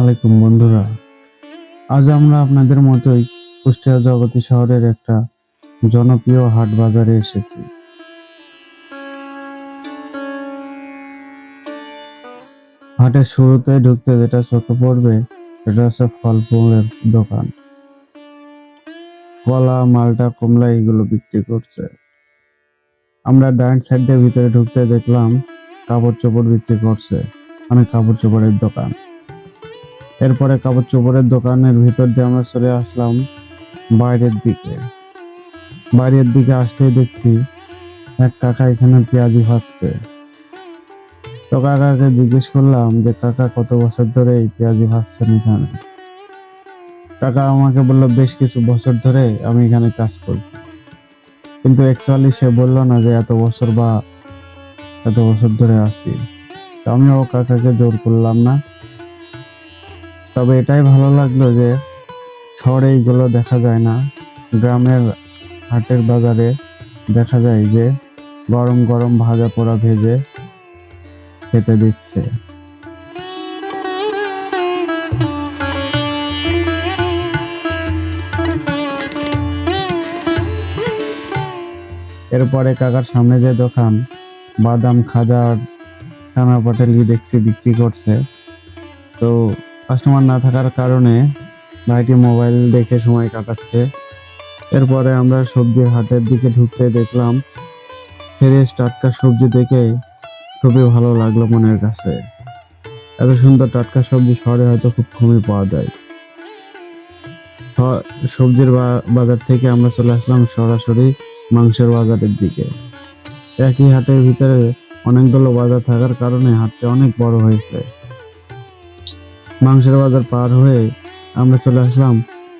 আলাইকুম বন্ধুরা। আজ আমরা আপনাদের মতোই কুষ্টিয়া জগতী শহরের একটা জনপ্রিয় হাট বাজারে এসেছি। হাটের শুরুতে ঢুকতে যেটা চোখে পড়বে, সেটা হচ্ছে ফল ফুলের দোকান। কলা, মালটা, কমলা এগুলো বিক্রি করছে। আমরা ডাইন সাইড ভিতরে ঢুকতে দেখলাম কাপড় চোপড় বিক্রি করছে অনেক কাপড় চোপড়ের দোকান। এরপরে কাপড় চোপড়ের দোকানের ভিতর দিয়ে আমরা চলে আসলাম বাইরের দিকে। বাইরের দিকে আসতেই দেখছি এক কাকা এখানে পেঁয়াজি ভাজছে। তো কাকাকে জিজ্ঞেস করলাম যে, কাকা, কত বছর ধরে এই পেঁয়াজি ভাজছেন এখানে? কাকা আমাকে বলল, বেশ কিছু বছর ধরে আমি এখানে কাজ করছি। কিন্তু অ্যাকচুয়ালি সে বলল না যে, এত বছর বা এত বছর ধরে আছি। আমিও কাকাকে জোর করলাম না। তবে এটাই ভালো লাগল যে শহরে এইগুলো দেখা যায় না। গ্রামের হাটের বাজারে দেখা যায় যে গরম গরম ভাজা পোড়া ভেজে খেতে দিচ্ছে। এরপরে কাকার সামনে যে দোকান, বাদাম, খাজা আর খানা পাটালি দেখছি, বিক্রি করছে। তো কাস্টমার না থাকার কারণে ভাইটি মোবাইল দেখে সময় কাটাচ্ছে। এরপরে আমরা সবজির হাটের দিকে ঢুকতে দেখলাম ফ্রেশ টাটকা সবজি দেখে খুবই ভালো লাগল মনের কাছে। এত সুন্দর টাটকা সবজি শহরে হয়তো খুব কমই পাওয়া যায়। সবজির বাজার থেকে আমরা চলে আসলাম সরাসরি মাংসের বাজারের দিকে। একই হাটের ভিতরে অনেকগুলো বাজার থাকার কারণে হাটটা অনেক বড় হয়েছে। মাংসের বাজার পার হয়ে আমরা চলে আসলাম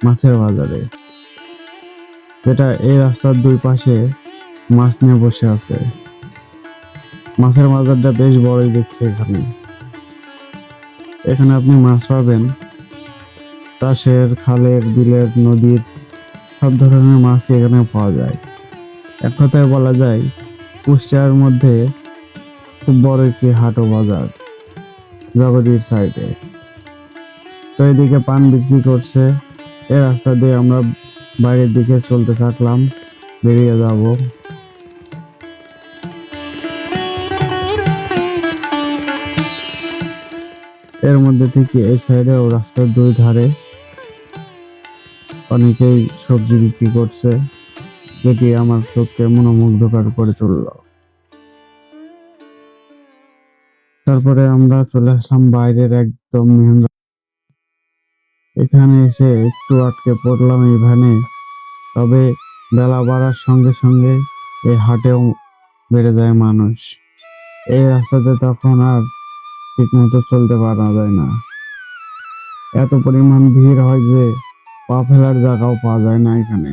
মাছের বাজারে। যেটা এই রাস্তার দুই পাশে মাছ নিয়ে বসে আছে। মাছের বাজারটা বেশ বড়ই দেখছে এখানে। এখানে আপনি মাছ পাবেন চাষের খালের, বিলের, নদীর, সব ধরনের মাছই এখানে পাওয়া যায়। এক কথায় বলা যায়, কুষ্টিয়ার মধ্যে খুব বড় একটি হাট ও বাজার, জগদীর সাইডে তো এদিকে পান বিক্রি করছে। এই রাস্তা দিয়ে আমরা বাইরের দিকে চলতে থাকলাম, বেরিয়ে যাব। এর মধ্যে থেকে এই সাইডে ও রাস্তার দুই ধারে অনেকেই সবজি বিক্রি করছে, যেটি আমার চোখকে মনোমুগ্ধকর করে তুলল। তারপরে আমরা চলে আসলাম বাইরের একদম মেন এখানে এসে একটু আটকে পড়লাম এই ভ্যানে। তবে বেলা বাড়ার সঙ্গে সঙ্গে এই হাটেও বেড়ে যায় মানুষ। এই রাস্তাতে তখন আর ঠিকমতো চলতে পারা যায় না। এত পরিমাণ ভিড় হয় যে পা ফেলার জায়গাও পাওয়া যায় না এখানে।